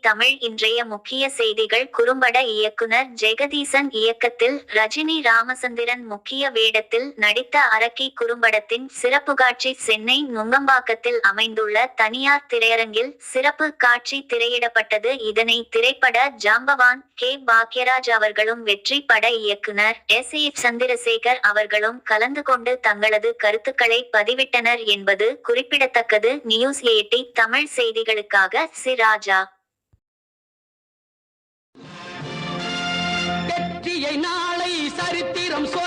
தமிழ் இன்றைய முக்கிய செய்திகள் குறும்பட இயக்குனர் ஜெகதீசன் இயக்கத்தில் ரஜினி ராமச்சந்திரன் முக்கிய வேடத்தில் நடித்த அரக்கி குறும்படத்தின் சிறப்பு காட்சி சென்னை நுங்கம்பாக்கத்தில் அமைந்துள்ள தனியார் திரையரங்கில் சிறப்பு காட்சி திரையிடப்பட்டது. இதனை திரைப்பட ஜாம்பவான் கே. பாக்யராஜ் அவர்களும் வெற்றி பட இயக்குனர் எஸ். ஏ. சந்திரசேகர் அவர்களும் கலந்து கொண்டு தங்களது கருத்துக்களை பதிவிட்டனர் என்பது குறிப்பிடத்தக்கது. நியூஸ் எயிட்டி தமிழ் செய்திகளுக்காக சி. ராஜா. நாளை சரித்திரம் சொல்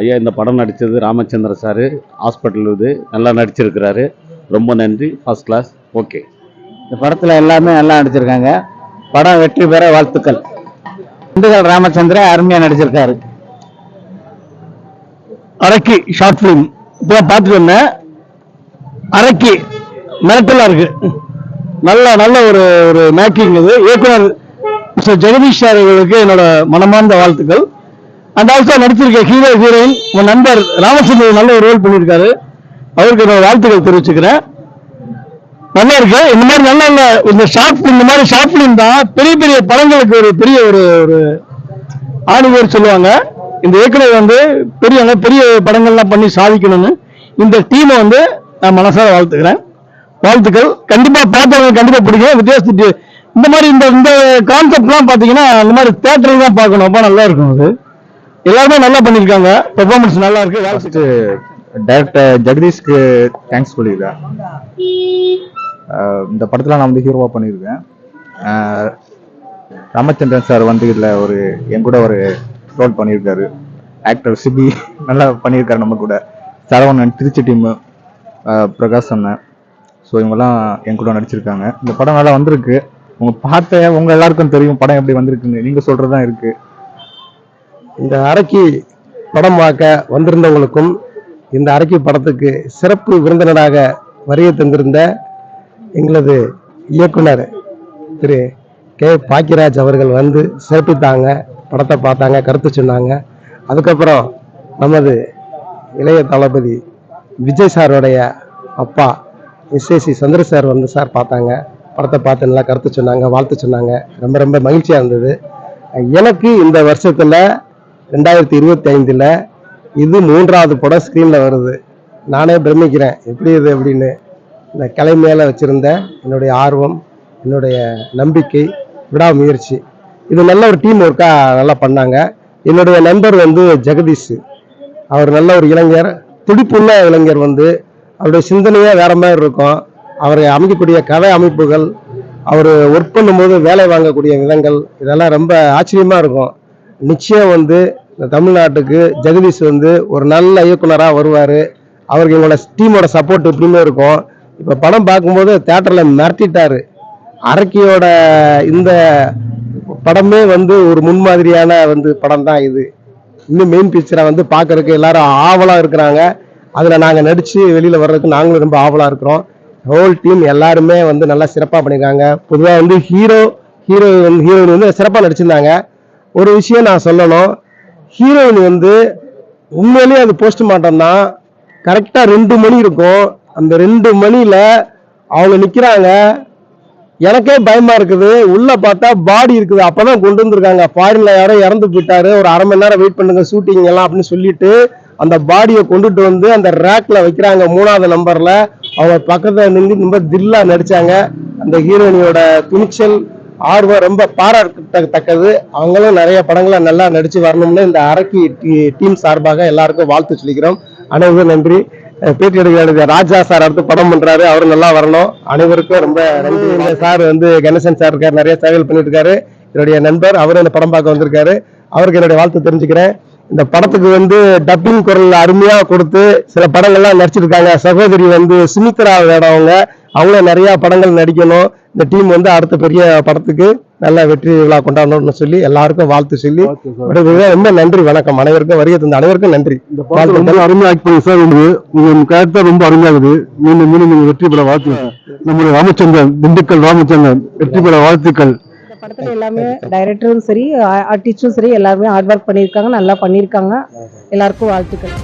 ஐயா இந்த படம் நடித்தது ராமச்சந்திர சார். ஹாஸ்பிட்டல் இது நல்லா நடிச்சிருக்கிறாரு. ரொம்ப நன்றி. ஃபர்ஸ்ட் கிளாஸ் ஓகே இந்த படத்துல எல்லாமே நல்லா நடிச்சிருக்காங்க. படம் வெற்றி பெற வாழ்த்துக்கள். திண்டுக்கல் ராமச்சந்திரன் அருமையா நடிச்சிருக்காரு. அரக்கி ஷார்ட் ஃபிலிம் இப்போ பார்த்துட்டு வந்தேன். அரக்கி மிரட்டலா இருக்கு. நல்ல நல்ல ஒரு ஒரு மேக்கிங் இது. இயக்குனர் மிஸ்டர் ஜெகதீஷ் சார் அவர்களுக்கு என்னோட மனமார்ந்த வாழ்த்துக்கள். அந்த ஆல்சோ நடிச்சிருக்க ஹீரோ ஹீரோயின் உன் நண்பர் ராமச்சந்திரன் நல்ல ஒரு ரோல் பண்ணியிருக்காரு. அவருக்கு நான் வாழ்த்துக்கள் தெரிவிச்சுக்கிறேன். நல்லா இருக்கு. இந்த மாதிரி நல்ல நல்ல இந்த ஷார்ட் இந்த மாதிரி ஷார்ட் ஃபிலிம் தான் பெரிய பெரிய படங்களுக்கு ஒரு பெரிய ஒரு ஒரு ஆணிவேர் சொல்லுவாங்க. இந்த இயக்குனர் வந்து பெரியவங்க பெரிய படங்கள்லாம் பண்ணி சாதிக்கணும்னு இந்த டீமை வந்து நான் மனசார வாழ்த்துக்கிறேன். வாழ்த்துக்கள். கண்டிப்பாக பார்த்தவங்க கண்டிப்பாக பிடிக்கும். வித்தியாச இந்த மாதிரி இந்த இந்த கான்செப்ட்லாம் பார்த்தீங்கன்னா இந்த மாதிரி தேட்டரில் தான் பார்க்கணும். அப்போ நல்லா இருக்கும் அது. எல்லாருமே நல்லா பண்ணியிருக்காங்க பெர்ஃபார்மன்ஸ் நல்லா இருக்கு ஃபர்ஸ்ட் டைரக்டர் ஜெகதீஷ்க்கு தேங்க்ஸ் சொல்லியிருக்கேன். இந்த படத்தில் நான் வந்து ஹீரோவாக பண்ணியிருக்கேன். ராமச்சந்திரன் சார் வந்து இதில் ஒரு என் கூட ஒரு ரோல் பண்ணியிருக்காரு. ஆக்டர் சிபி நல்லா பண்ணியிருக்காரு நம்ம கூட. சரவணன் திருச்சி டீமு பிரகாஷ் அண்ணன். ஸோ இவங்கெல்லாம் என் கூட நடிச்சிருக்காங்க. இந்த படம் நல்லா வந்திருக்கு. உங்க பார்த்த உங்க எல்லாருக்கும் தெரியும் படம் எப்படி வந்திருக்குன்னு. நீங்க சொல்றதுதான் இருக்கு. இந்த அரக்கி படம் பார்க்க வந்திருந்தவங்களுக்கும் இந்த அரக்கி படத்துக்கு சிறப்பு விருந்தினராக வருகை தந்திருந்த எங்களது இயக்குனர் திரு கே. பாக்கியராஜ் அவர்கள் வந்து சிறப்பித்தாங்க படத்தை பார்த்தாங்க கருத்து சொன்னாங்க. அதுக்கப்புறம் நமது இளைய தளபதி விஜய் சாரோடைய அப்பா எஸ்ஏசி சந்திர சார் வந்து சார் பார்த்தாங்க. படத்தை பார்த்து நல்லா கருத்து சொன்னாங்க வாழ்த்து சொன்னாங்க. ரொம்ப ரொம்ப மகிழ்ச்சியாக இருந்தது. எனக்கு இந்த வருஷத்தில் ரெண்டாயிரத்தி இருபத்தி ஐந்தில் இது மூன்றாவது படம் ஸ்க்ரீனில் வருது. நானே பிரமிக்கிறேன். எப்படி இது அப்படின்னு. இந்த கலை மேலே வச்சுருந்த என்னுடைய ஆர்வம் என்னுடைய நம்பிக்கை விடாமுயற்சி. இது நல்ல ஒரு டீம் ஒர்க்காக நல்லா பண்ணாங்க. என்னுடைய நண்பர் வந்து ஜெகதீஷ். அவர் நல்ல ஒரு இளைஞர் துடிப்புள்ள இளைஞர் வந்து அவருடைய சிந்தனையே வேற மாதிரி இருக்கும். அவர் அமைக்கக்கூடிய கதை அமைப்புகள் அவர் ஒர்க் பண்ணும்போது வேலை வாங்கக்கூடிய விதங்கள் இதெல்லாம் ரொம்ப ஆச்சரியமாக இருக்கும். நிச்சயம் வந்து இந்த தமிழ்நாட்டுக்கு ஜெகதீஷ் வந்து ஒரு நல்ல இயக்குனராக வருவார். அவருக்கு எங்களோட டீமோட சப்போர்ட் எப்படியுமே இருக்கும். இப்போ படம் பார்க்கும்போது தேட்டரில் மிரட்டிட்டார். அரக்கியோட இந்த படமே வந்து ஒரு முன்மாதிரியான வந்து படம் தான் இது. இன்னும் மெயின் பிக்சரை வந்து பார்க்கறதுக்கு எல்லாரும் ஆவலாக இருக்கிறாங்க. அதில் நாங்கள் நடித்து வெளியில் வர்றதுக்கு நாங்களும் ரொம்ப ஆவலாக இருக்கிறோம். ஹோல் டீம் எல்லாருமே வந்து நல்லா சிறப்பாக பண்ணியிருக்காங்க பொதுவாக வந்து ஹீரோ ஹீரோ ஹீரோயின் வந்து சிறப்பாக நடிச்சிருந்தாங்க. ஒரு விஷயம் நான் சொல்லணும். ஹீரோயின் வந்து உண்மையிலேயே அது போஸ்ட்மார்ட்டம் தான். கரெக்டாக ரெண்டு மணி இருக்கும். அந்த ரெண்டு மணியில் அவங்க நிற்கிறாங்க எனக்கே பயமா இருக்குது. உள்ள பார்த்தா பாடி இருக்குது. அப்பதான் கொண்டு வந்திருக்காங்க. ஃபாரின்ல யாரோ இறந்து போயிட்டாரு. ஒரு அரை மணி நேரம் வெயிட் பண்ணுங்க ஷூட்டிங் எல்லாம் அப்படின்னு சொல்லிட்டு அந்த பாடியை கொண்டுட்டு வந்து அந்த ரேக்ல வைக்கிறாங்க. மூணாவது நம்பர்ல அவங்க பக்கத்துல நின்று ரொம்ப தில்லா நடிச்சாங்க. அந்த ஹீரோயினியோட துணிச்சல் ஆர்வம் ரொம்ப பாராட்டத்தக்கது. அவங்களும் நிறைய படங்களை நல்லா நடிச்சு வரணும்னு இந்த அரக்கி டீம் சார்பாக எல்லாருக்கும் வாழ்த்து சொல்லிக்கிறோம். அனைவரும் நன்றி. பேட்டி எடுக்கிற ராஜா சார் அடுத்து படம் பண்றாரு. அவரும் நல்லா வரணும். அனைவருக்கும் ரொம்ப நன்றி. இந்த சார் வந்து கணேசன் சார் இருக்காரு. நிறைய சேவைகள் பண்ணிட்டு இருக்காரு என்னுடைய நண்பர் அவரும் இந்த படம் பார்க்க வந்திருக்காரு. அவருக்கு என்னுடைய வாழ்த்து தெரிஞ்சுக்கிறேன். இந்த படத்துக்கு வந்து டப்பிங் குரல் அருமையா கொடுத்து சில படங்கள்லாம் நடிச்சிருக்காங்க. சகோதரி வந்து சுமித்ரா வேடவங்க. அவங்களும் நிறைய படங்கள் நடிக்கணும். இந்த டீம் வந்து அடுத்த பெரிய படத்துக்கு நல்ல வெற்றி விழா கொண்டாடணும்னு சொல்லி எல்லாருக்கும் வாழ்த்து சொல்லி. ரொம்ப நன்றி வணக்கம். அனைவருக்கும் வருகை தந்த அனைவருக்கும் நன்றி. ரொம்ப அருமையா ஆக்ட் பண்ணி சார் உங்களுக்கு உங்க கேரக்டர் ரொம்ப அருமையாகுது மீண்டும் மீண்டும் நீங்க வெற்றி பெற வாழ்த்து. நம்முடைய ராமச்சந்திரன் திண்டுக்கல் ராமச்சந்திரன் வெற்றி பெற வாழ்த்துக்கள். இந்த படத்துல எல்லாமே டைரக்டரும் சரி ஆர்டிஸ்டும் சரி எல்லாருமே ஹார்ட் ஒர்க் பண்ணியிருக்காங்க நல்லா பண்ணியிருக்காங்க. எல்லாருக்கும் வாழ்த்துக்கள்.